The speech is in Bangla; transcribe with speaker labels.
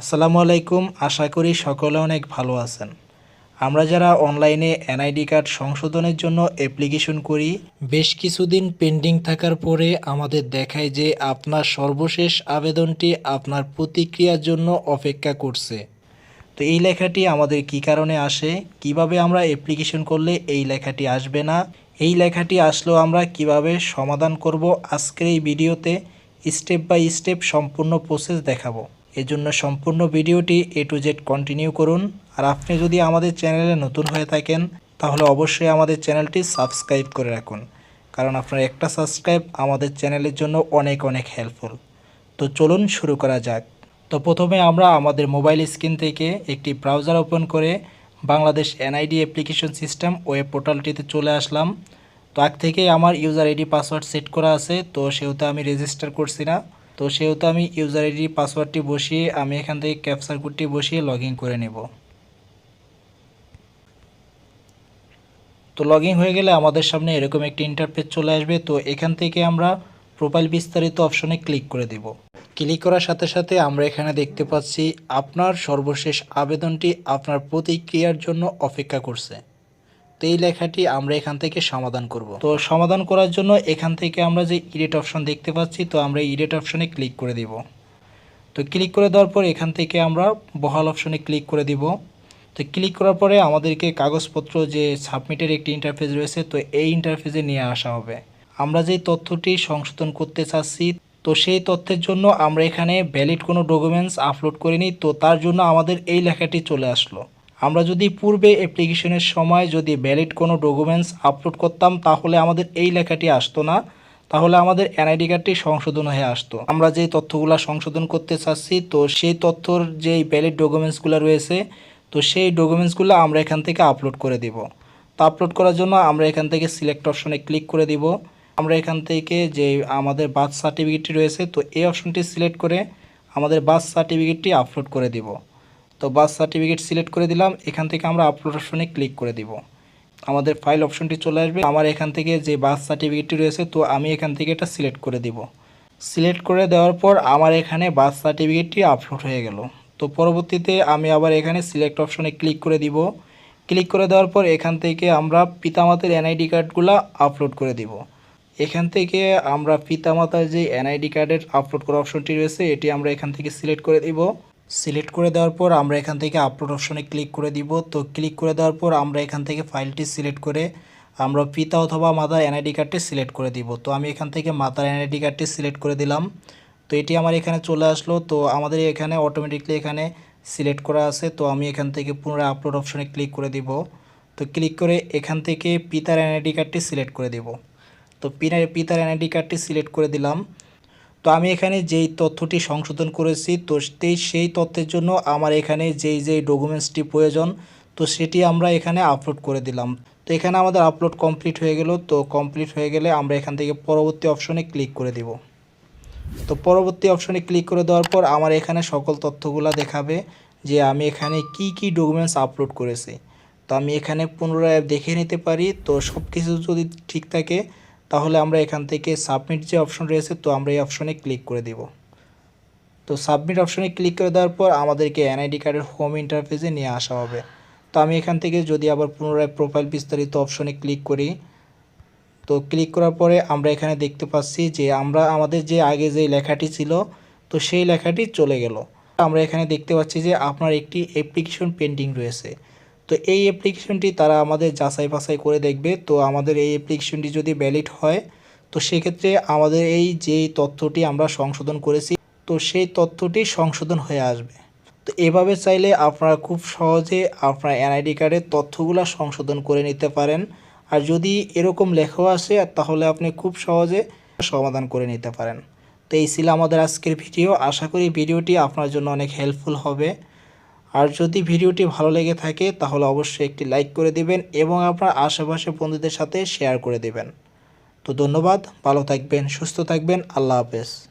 Speaker 1: আসসালামু আলাইকুম। আশা করি সকলে অনেক ভালো আছেন। আমরা যারা অনলাইনে এনআইডি কার্ড সংশোধনের জন্য অ্যাপ্লিকেশন করি, বেশ কিছুদিন পেন্ডিং থাকার পরে আমাদের দেখায় যে আপনার সর্বশেষ আবেদনটি আপনার প্রতিক্রিয়ার জন্য অপেক্ষা করছে। তো এই লেখাটি আমাদের কি কারণে আসে? কীভাবে আমরা অ্যাপ্লিকেশন করলে এই লেখাটি আসবে না? এই লেখাটি আসলেও আমরা কীভাবে সমাধান করব? আজকের এই ভিডিওতে স্টেপ বাই স্টেপ সম্পূর্ণ প্রসেস দেখাবো। এজন্য সম্পূর্ণ ভিডিওটি এ টু জেড কন্টিনিউ করুন। আর আপনি যদি আমাদের চ্যানেলে নতুন হয়ে থাকেন, তাহলে অবশ্যই আমাদের চ্যানেলটি সাবস্ক্রাইব করে রাখুন। কারণ আপনার একটা সাবস্ক্রাইব আমাদের চ্যানেলের জন্য অনেক অনেক হেল্পফুল তো চলুন শুরু করা যাক। তো প্রথমে আমরা আমাদের মোবাইল স্ক্রিন থেকে একটি ব্রাউজার ওপেন করে Bangladesh NID application system web পোর্টালটিতে চলে আসলাম। তো আগ থেকেই আমার ইউজার আইডি পাসওয়ার্ড সেট করা আছে, তো সেহেতু আমি রেজিস্টার করছি না। তো সেহেতু আমি ইউজার আইডি পাসওয়ার্ডটি বসিয়ে আমি এখান থেকে ক্যাপচার কোডটি বসিয়ে লগ করে নেব। তো লগ হয়ে গেলে আমাদের সামনে এরকম একটি ইন্টারফেস চলে আসবে। তো এখান থেকে আমরা প্রোফাইল বিস্তারিত অপশনে ক্লিক করে দেব। ক্লিক করার সাথে সাথে আমরা এখানে দেখতে পাচ্ছি আপনার সর্বশেষ আবেদনটি আপনার প্রতিক্রিয়ার জন্য অপেক্ষা করছে। তো এই লেখাটি আমরা এখান থেকে সমাধান করব। তো সমাধান করার জন্য এখান থেকে আমরা যে ইডিট অপশন দেখতে পাচ্ছি, তো আমরা ইডিট অপশনে ক্লিক করে দিব। তো ক্লিক করে দেওয়ার পর এখান থেকে আমরা বহাল অপশনে ক্লিক করে দিব। তো ক্লিক করার পরে আমাদেরকে কাগজপত্র যে সাবমিটের একটি ইন্টারফেস রয়েছে, তো এই ইন্টারফেসে নিয়ে আসা হবে। আমরা যেই তথ্যটি সংশোধন করতে চাচ্ছি, তো সেই তথ্যের জন্য আমরা এখানে ভ্যালিড কোনো ডকুমেন্টস আপলোড করিনি, তো তার জন্য আমাদের এই লেখাটি চলে আসলো। আমরা যদি পূর্বে অ্যাপ্লিকেশনের সময় যদি ভ্যালিড কোনো ডকুমেন্টস আপলোড করতাম, তাহলে আমাদের এই লেখাটি আসতো না। তাহলে আমাদের এনআইডি কার্ডটি সংশোধন হয়ে আসতো। আমরা যেই তথ্যগুলো সংশোধন করতে চাচ্ছি, তো সেই তথ্যর যেই ভ্যালিড ডকুমেন্টসগুলো রয়েছে, তো সেই ডকুমেন্টসগুলো আমরা এখান থেকে আপলোড করে দিব। তো আপলোড করার জন্য আমরা এখান থেকে সিলেক্ট অপশনে ক্লিক করে দিব। আমরা এখান থেকে যে আমাদের বার্থ সার্টিফিকেটটি রয়েছে, তো এই অপশনটি সিলেক্ট করে আমাদের বার্থ সার্টিফিকেটটি আপলোড করে দিব। তো বার্থ সার্টিফিকেট সিলেক্ট করে দিলাম, এখান থেকে আমরা আপলোড অপশনে ক্লিক করে দিব। আমাদের ফাইল অপশনটি চলে আসবে। আমার এখান থেকে যে বার্থ সার্টিফিকেটটি রয়েছে, তো আমি এখান থেকে এটা সিলেক্ট করে দিব। সিলেক্ট করে দেওয়ার পর আমার এখানে বার্থ সার্টিফিকেটটি আপলোড হয়ে গেল। তো পরবর্তীতে আমি আবার এখানে সিলেক্ট অপশনে ক্লিক করে দিব। ক্লিক করে দেওয়ার পর এখান থেকে আমরা পিতামাতার এনআইডি কার্ডগুলো আপলোড করে দিব। এখান থেকে আমরা পিতামাতার যে এনআইডি কার্ডের আপলোড করা অপশনটি রয়েছে, এটি আমরা এখান থেকে সিলেক্ট করে দিব। সিলেক্ট করে দেওয়ার পর আমরা এখান থেকে আপলোড অপশনে ক্লিক করে দিব। তো ক্লিক করে দেওয়ার পর আমরা এখান থেকে ফাইলটি সিলেক্ট করে আমরা পিতা অথবা মাতার এনআইডি কার্ডটি সিলেক্ট করে দিব। তো আমি এখান থেকে মাতার এনআইডি কার্ডটি সিলেক্ট করে দিলাম। তো এটি আমার এখানে চলে আসলো। তো আমাদের এখানে অটোমেটিকলি এখানে সিলেক্ট করা আছে। তো আমি এখান থেকে পুনরায় আপলোড অপশনে ক্লিক করে দিব। তো ক্লিক করে এখান থেকে পিতার এনআইডি কার্ডটি সিলেক্ট করে দিব। তো পিনার পিতার এনআইডি কার্ডটি সিলেক্ট করে দিলাম। তো আমি এখানে যেই তথ্যটি সংশোধন করেছি, তো সেই তথ্যের জন্য আমার এখানে যেই যেই ডকুমেন্টসটি প্রয়োজন, তো সেটি আমরা এখানে আপলোড করে দিলাম। তো এখানে আমাদের আপলোড কমপ্লিট হয়ে গেল, তো কমপ্লিট হয়ে গেলে আমরা এখান থেকে পরবর্তী অপশনে ক্লিক করে দিব। তো পরবর্তী অপশনে ক্লিক করে দেওয়ার পর আমার এখানে সকল তথ্যগুলো দেখাবে যে আমি এখানে কি কি ডকুমেন্টস আপলোড করেছি। তো আমি এখানে পুনরায় দেখে নিতে পারি, তো সব কিছু যদি ঠিক থাকে তাহলে আমরা এখান থেকে সাবমিট যে অপশন রয়েছে, তো আমরা এই অপশনে ক্লিক করে দিব। তো সাবমিট অপশনে ক্লিক করে দেওয়ার পর আমাদেরকে এনআইডি কার্ডের হোম ইন্টারফেসে নিয়ে আসা হবে। তো আমি এখান থেকে যদি আবার পুনরায় প্রোফাইল বিস্তারিত অপশনে ক্লিক করি, তো ক্লিক করার পরে আমরা এখানে দেখতে পাচ্ছি যে আমরা, আমাদের যে আগে যে লেখাটি ছিল, তো সেই লেখাটি চলে গেল। আমরা এখানে দেখতে পাচ্ছি যে আপনার একটি অ্যাপ্লিকেশন পেন্ডিং রয়েছে। তো এই অ্যাপ্লিকেশনটি তারা আমাদের যাচাই বাছাই করে দেখবে। তো আমাদের এই অ্যাপ্লিকেশনটি যদি ভ্যালিড হয়, তো সেক্ষেত্রে আমাদের এই যেই তথ্যটি আমরা সংশোধন করেছি, তো সেই তথ্যটি সংশোধন হয়ে আসবে। তো এভাবে চাইলে আপনারা খুব সহজে আপনার এনআইডি কার্ডের তথ্যগুলো সংশোধন করে নিতে পারেন। আর যদি এরকম লেখাও আসে, তাহলে আপনি খুব সহজে সমাধান করে নিতে পারেন। তো এই ছিল আমাদের আজকের ভিডিও। আশা করি ভিডিওটি আপনার জন্য অনেক হেল্পফুল হবে। আর যদি ভিডিওটি ভালো লেগে থাকে, তাহলে অবশ্যই একটি লাইক করে দিবেন এবং আপনার আশেপাশে বন্ধুদের সাথে শেয়ার করে দিবেন। তো ধন্যবাদ, ভালো থাকবেন, সুস্থ থাকবেন, আল্লাহ হাফেজ।